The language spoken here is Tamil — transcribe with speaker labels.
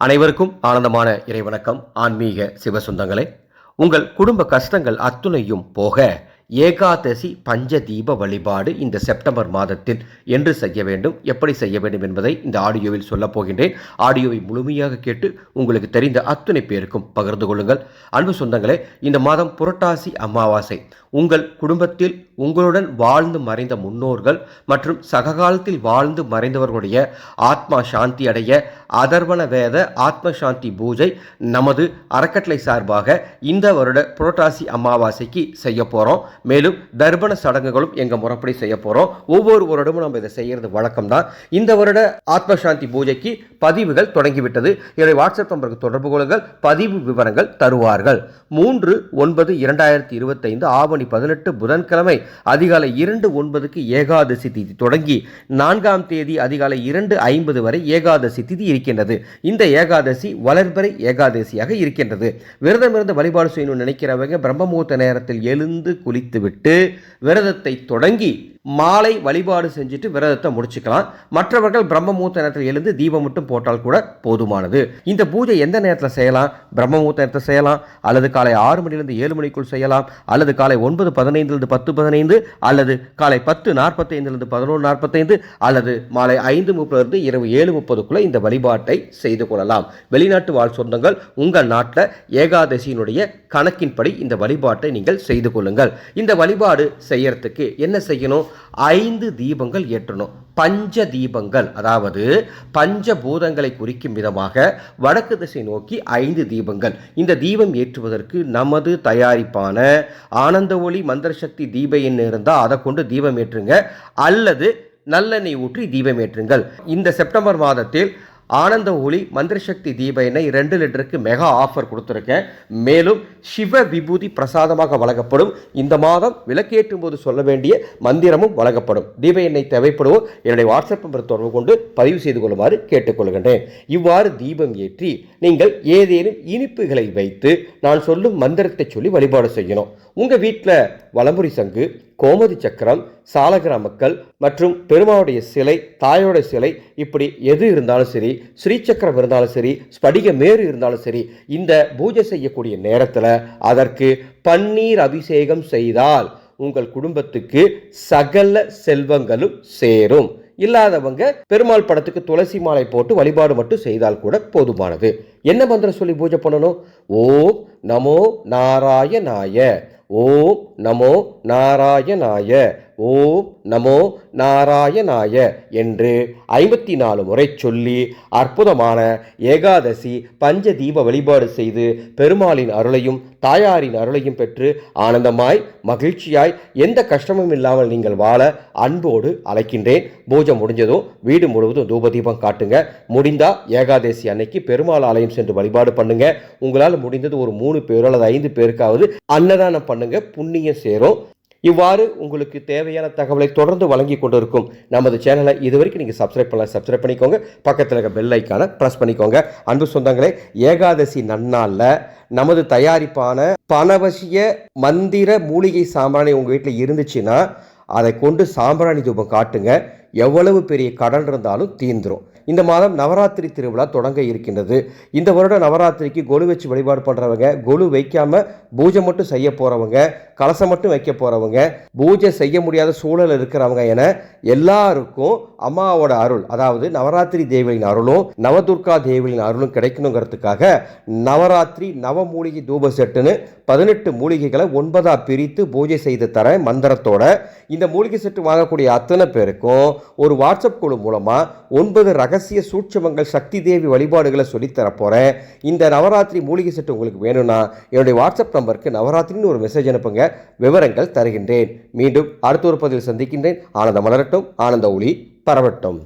Speaker 1: அனைவருக்கும் ஆனந்தமான இறைவணக்கம். ஆன்மீக சிவசுந்தங்களே உங்கள் குடும்ப கஷ்டங்கள் அத்துணையும் போக ஏகாதசி பஞ்ச தீப வழிபாடு இந்த செப்டம்பர் மாதத்தில் என்று செய்ய வேண்டும். எப்படி செய்ய வேண்டும் என்பதை இந்த ஆடியோவில் சொல்லப் போகின்றேன். ஆடியோவை முழுமையாக கேட்டு உங்களுக்கு தெரிந்த அத்துணை பேருக்கும் பகிர்ந்து கொள்ளுங்கள். அன்பு சொந்தங்களே இந்த மாதம் புரட்டாசி அமாவாசை. உங்கள் குடும்பத்தில் உங்களுடன் வாழ்ந்து மறைந்த முன்னோர்கள் மற்றும் சககாலத்தில் வாழ்ந்து மறைந்தவர்களுடைய ஆத்மா சாந்தி அடைய அதர்வன வேத ஆத்ம சாந்தி பூஜை நமது அறக்கட்டளை சார்பாக இந்த வருட புரட்டாசி அமாவாசைக்கு செய்ய போகிறோம் மேலும் தர்ப்பண சடங்குகளும் எங்கள் முறைப்படி செய்ய போகிறோம் ஒவ்வொரு வருடமும் நம்ம இதை செய்கிறது வழக்கம் தான் இந்த வருட ஆத்ம சாந்தி பூஜைக்கு பதிவுகள் தொடங்கிவிட்டது. என்னுடைய வாட்ஸ்அப் நம்பருக்கு தொடர்பு கொள்ளுங்கள். பதிவு விவரங்கள் தருவார்கள். மூன்று ஒன்பது இரண்டாயிரத்தி இருபத்தைந்து ஆவணி பதினெட்டு புதன்கிழமை அதிகாலை இரண்டு ஒன்பதுக்கு ஏகாதசி திதி தொடங்கி நான்காம் தேதி அதிகாலை இரண்டு ஐம்பது வரை ஏகாதசி திதி இருக்கின்றது. இந்த ஏகாதசி வளர்பறை ஏகாதசியாக இருக்கின்றது. விரதம் இருந்து வழிபாடு செய்யணும்னு நினைக்கிறவங்க பிரம்மமூர்த்த நேரத்தில் எழுந்து குளித்துவிட்டு விரதத்தை தொடங்கி மாலை வழிபாடு செஞ்சுட்டு விரதத்தை முடிச்சுக்கலாம். மற்றவர்கள் பிரம்மமூர்த்த நேரத்தில் எழுந்து தீபம் மட்டும் போட்டால் கூட போதுமானது. இந்த பூஜை எந்த நேரத்தில் செய்யலாம்? பிரம்மமூர்த்த நேரத்தில் செய்யலாம். அல்லது காலை ஆறு மணிலிருந்து ஏழு மணிக்குள் செய்யலாம். அல்லது காலை ஒன்பது பதினைந்துலேருந்து பத்து பதினைந்து. அல்லது காலை பத்து நாற்பத்தைந்துலேருந்து பதினொன்று நாற்பத்தைந்து. அல்லது மாலை ஐந்து முப்பதுலேருந்து இரவு ஏழு முப்பதுக்குள்ளே இந்த வழிபாட்டை செய்து கொள்ளலாம். வெளிநாட்டு வாழ் சொந்தங்கள் உங்கள் நாட்டில் ஏகாதசியினுடைய கணக்கின்படி இந்த வழிபாட்டை நீங்கள் செய்து கொள்ளுங்கள். இந்த வழிபாடு செய்யறதுக்கு என்ன செய்யணும்? ஐந்து தீபங்கள் ஏற்றணும். பஞ்ச தீபங்கள் அதாவது பஞ்ச பூதங்களை குறிக்கும் விதமாக வடக்கு திசை நோக்கி ஐந்து தீபங்கள். இந்த தீபம் ஏற்றுவதற்கு நமது தயாரிப்பான ஆனந்த ஒளி மந்திரசக்தி தீப எண்ணெய் இருந்தால் அதை கொண்டு தீபம் ஏற்றுங்க. அல்லது நல்லெண்ணெய் ஊற்றி தீபம் ஏற்றுங்கள். இந்த செப்டம்பர் மாதத்தில் ஆனந்த ஒளி மந்திரசக்தி தீப எண்ணெய் ரெண்டு லிட்டருக்கு மெகா ஆஃபர் கொடுத்துருக்கேன். மேலும் சிவ விபூதி பிரசாதமாக வழங்கப்படும். இந்த மாதம் விளக்கேற்றும் போது சொல்ல வேண்டிய மந்திரமும் வழங்கப்படும். தீப எண்ணெய் தேவைப்படுவோம் என்னுடைய வாட்ஸ்அப் நம்பர் தொடர்பு கொண்டு பதிவு செய்து கொள்ளுமாறு கேட்டுக்கொள்கின்றேன். இவ்வாறு தீபம் ஏற்றி நீங்கள் ஏதேனும் இனிப்புகளை வைத்து நான் சொல்லும் மந்திரத்தை சொல்லி வழிபாடு செய்யணும். உங்கள் வீட்டில் வலம்புரி சங்கு கோமதி சக்கரம் சாலகிராமக்கள் மற்றும் பெருமாவுடைய சிலை தாயோட சிலை இப்படி எது இருந்தாலும் சரி ஸ்ரீசக்கரம் இருந்தாலும் சரி ஸ்படிக மேரு இருந்தாலும் சரி இந்த பூஜை செய்யக்கூடிய நேரத்தில் அதற்கு பன்னீர் அபிஷேகம் செய்தால் உங்கள் குடும்பத்துக்கு சகல செல்வங்களும் சேரும். இல்லாதவங்க பெருமாள் படத்துக்கு துளசி மாலை போட்டு வழிபாடு மட்டும் செய்தால் கூட போதுமானது. என்ன மந்திரம் சொல்லி பூஜை பண்ணணும்? ஓம் நமோ நாராயணாய ஓம் நமோ நாராயணாய. ஓம் நமோ நாராயணாய என்று ஐம்பத்தி நாலு முறை சொல்லி அற்புதமான ஏகாதசி பஞ்ச தீப வழிபாடு செய்து பெருமாளின் அருளையும் தாயாரின் அருளையும் பெற்று ஆனந்தமாய் மகிழ்ச்சியாய் எந்த கஷ்டமும் இல்லாமல் நீங்கள் வாழ அன்போடு அழைக்கின்றேன். பூஜை முடிஞ்சதும் வீடு முழுவதும் தூபதீபம் காட்டுங்க. முடிந்தா ஏகாதசி அன்னைக்கு பெருமாள் ஆலயம் சென்று வழிபாடு பண்ணுங்க. உங்களால் முடிந்தது ஒரு மூணு பேரோ அல்லது ஐந்து பேருக்காவது அன்னதானம் பண்ணுங்க. புண்ணியம் சேரும். இவ்வாறு உங்களுக்கு தேவையான தகவலை தொடர்ந்து வழங்கி கொண்டிருக்கும் நமது சேனலை இது வரைக்கும் நீங்கள் சப்ஸ்கிரைப் பண்ணலாம் சப்ஸ்கிரைப் பண்ணிக்கோங்க. பக்கத்தில் இருக்க பெல் ஐக்கானை ப்ரெஸ் பண்ணிக்கோங்க. அன்பு சொந்தங்களே ஏகாதசி நன்னாளில் நமது தயாரிப்பான பணவசிய மந்திர மூலிகை சாம்பிராணி உங்கள் வீட்டில் இருந்துச்சுன்னா அதை கொண்டு சாம்பிராணி தூபம் காட்டுங்க. எவ்வளவு பெரிய கடன் இருந்தாலும் தீந்துரும். இந்த மாதம் நவராத்திரி திருவிழா தொடங்க இருக்கின்றது. இந்த வருடம் நவராத்திரிக்கு கொலு வச்சு வழிபாடு பண்ணுறவங்க கொலு வைக்காமல் பூஜை மட்டும் செய்ய போகிறவங்க கலசம் மட்டும் வைக்க போகிறவங்க பூஜை செய்ய முடியாத சூழல் இருக்கிறவங்க என எல்லாருக்கும் அம்மாவோட அருள் அதாவது நவராத்திரி தேவியின் அருளும் நவதுர்கா தேவியின் அருளும் கிடைக்கணுங்கிறதுக்காக நவராத்திரி நவமூலிகை தூப செட்டுன்னு பதினெட்டு மூலிகைகளை ஒன்பதாக பிரித்து பூஜை செய்து தர மந்திரத்தோட இந்த மூலிகை செட்டு வாங்கக்கூடிய அத்தனை பேருக்கும் ஒரு வாட்ஸ்அப் குழு மூலமாக ஒன்பது ரகசிய சூட்சமங்கள் சக்தி தேவி வழிபாடுகளை சொல்லித்தர போகிறேன் இந்த நவராத்திரி மூலிகை செட்டு உங்களுக்கு வேணும்னா என்னுடைய வாட்ஸ்அப் நம்பருக்கு நவராத்திரின்னு ஒரு மெசேஜ் அனுப்புங்க. விவரங்கள் தருகின்றேன். மீண்டும் அடுத்த ஒரு பதில் சந்திக்கின்றேன். ஆனந்த மலரட்டும். ஆனந்த ஒளி பரவட்டும்.